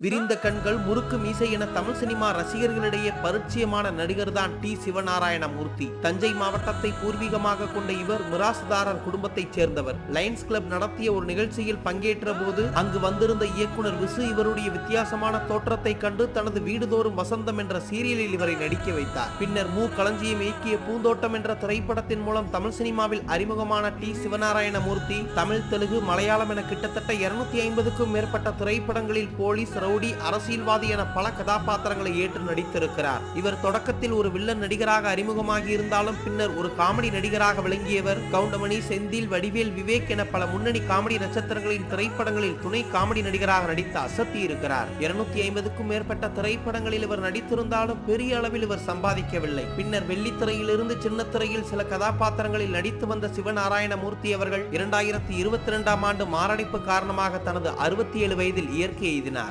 விரிந்த கண்கள் முறுக்கு மீசை என தமிழ் சினிமா ரசிகர்களிடையே பரிச்சயமான நடிகர் தான் டி. சிவநாராயணமூர்த்தி. தஞ்சை மாவட்டத்தை பூர்வீகமாக கொண்ட இவர் மிராசுதாரர் குடும்பத்தைச் சேர்ந்தவர். லயன்ஸ் கிளப் நடத்திய ஒரு நிகழ்ச்சியில் பங்கேற்ற போது அங்கு வந்திருந்த இயக்குனர் விசு இவருடைய வித்தியாசமான தோற்றத்தை கண்டு தனது வீடுதோறும் வசந்தம் என்ற சீரியலில் இவரை நடிக்க வைத்தார். பின்னர் மு. களஞ்சியம் இயக்கிய பூந்தோட்டம் என்ற திரைப்படத்தின் மூலம் தமிழ் சினிமாவில் அறிமுகமான டி. சிவநாராயணமூர்த்தி தமிழ் தெலுங்கு மலையாளம் என கிட்டத்தட்ட இருநூத்தி ஐம்பதுக்கும் மேற்பட்ட திரைப்படங்களில் போலீஸ் ரவுடி அரசியல்வாதி என பல கதாபாத்திரங்களை ஏற்று நடித்திருக்கிறார். இவர் தொடக்கத்தில் ஒரு வில்லன் நடிகராக அறிமுகமாகி இருந்தாலும் பின்னர் ஒரு காமெடி நடிகராக விளங்கியவர். கவுண்டமணி செந்தில் வடிவேல் விவேக் என பல முன்னணி காமெடி நட்சத்திரங்களின் திரைப்படங்களில் துணை காமெடி நடிகராக நடித்து அசத்தி இருக்கிறார். இருநூத்தி ஐம்பதுக்கும் மேற்பட்ட திரைப்படங்களில் இவர் நடித்திருந்தாலும் பெரிய அளவில் இவர் சம்பாதிக்கவில்லை. பின்னர் வெள்ளித்திரையிலிருந்து சின்ன திரையில் சில கதாபாத்திரங்களில் நடித்து வந்த சிவநாராயணமூர்த்தி அவர்கள் இரண்டாயிரத்தி இருபத்தி இரண்டாம் ஆண்டு மாரடைப்பு காரணமாக தனது அறுபத்தி ஏழு வயதில் இயற்கை எய்தினார்.